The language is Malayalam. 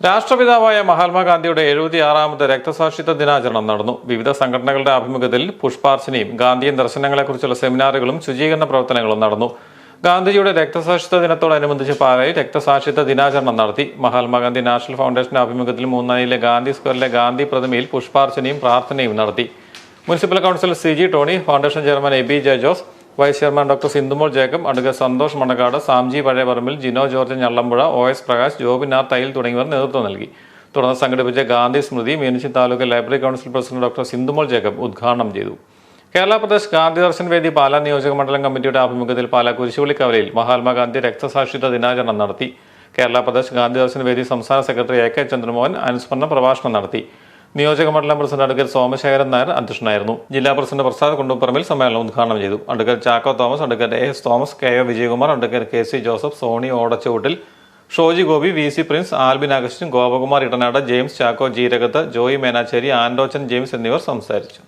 രാഷ്ട്രപിതാവായ മഹാത്മാഗാന്ധിയുടെ എഴുപത്തിയാറാമത് രക്തസാക്ഷിത്വ ദിനാചരണം നടന്നു. വിവിധ സംഘടനകളുടെ ആഭിമുഖ്യത്തിൽ പുഷ്പാർച്ചനയും ഗാന്ധിയൻ ദർശനങ്ങളെക്കുറിച്ചുള്ള സെമിനാറുകളും ശുചീകരണ പ്രവർത്തനങ്ങളും നടന്നു. ഗാന്ധിജിയുടെ രക്തസാക്ഷിത്വ ദിനത്തോടനുബന്ധിച്ച് പാലായിൽ രക്തസാക്ഷിത്വ ദിനാചരണം നടത്തി. മഹാത്മാഗാന്ധി നാഷണൽ ഫൗണ്ടേഷന്റെ ആഭിമുഖ്യത്തിൽ മൂന്നാനിലെ ഗാന്ധി സ്ക്വയറിലെ ഗാന്ധി പ്രതിമയിൽ പുഷ്പാർച്ചനയും പ്രാർത്ഥനയും നടത്തി. Municipal councillor C G Tony foundation chairman A B J Jose vice chairman doctor Sindhumol Jacob advocate Santhosh Manakkad Samji Pazhayaparambil Jino George Njallampuzha O S Prakash ജോബിനാർ R Thayyil തുടങ്ങിയവർ നേതൃത്വം നൽകി. തുടർന്ന് സംഘടിപ്പിച്ച Gandhi Smriti Meenachil taluk library council president doctor Sindhumol Jacob ഉദ്ഘാടനം ചെയ്തു. കേരള പ്രദേശ് ഗാന്ധി ദർശൻ വേദി പാലാ നിയോജക മണ്ഡലം കമ്മിറ്റിയുടെ ആഭിമുഖ്യത്തിൽ പാലാ കുരിശുപള്ളിക്കവലയിൽ മഹാത്മാഗാന്ധി രക്തസാക്ഷിത്വ ദിനാചരണം നടത്തി. കേരള പ്രദേശ് ഗാന്ധി ദർശൻ വേദി സംസ്ഥാന സെക്രട്ടറി എ കെ ചന്ദ്രമോഹൻ അനുസ്മരണ പ്രഭാഷണം നടത്തി. നിയോജക മണ്ഡലം പ്രസിഡന്റ് അഡ്വക്കേറ്റ് സോമശേഖരൻ നായർ അധ്യക്ഷനായിരുന്നു. ജില്ലാ പ്രസിഡന്റ് പ്രസാദ് കുണ്ടുപറമ്പിൽ സമ്മേളനം ഉദ്ഘാടനം ചെയ്തു. Advocate Chacko Thomas advocate A S Thomas K O Vijayakumar advocate K C Joseph Sony Odachoottil Shoji Gopi V C Prince Albin Augustine Gopakumar Edanad James Chacko Jeerakathu Joy Menacherry Andochan James എന്നിവർ സംസാരിച്ചു.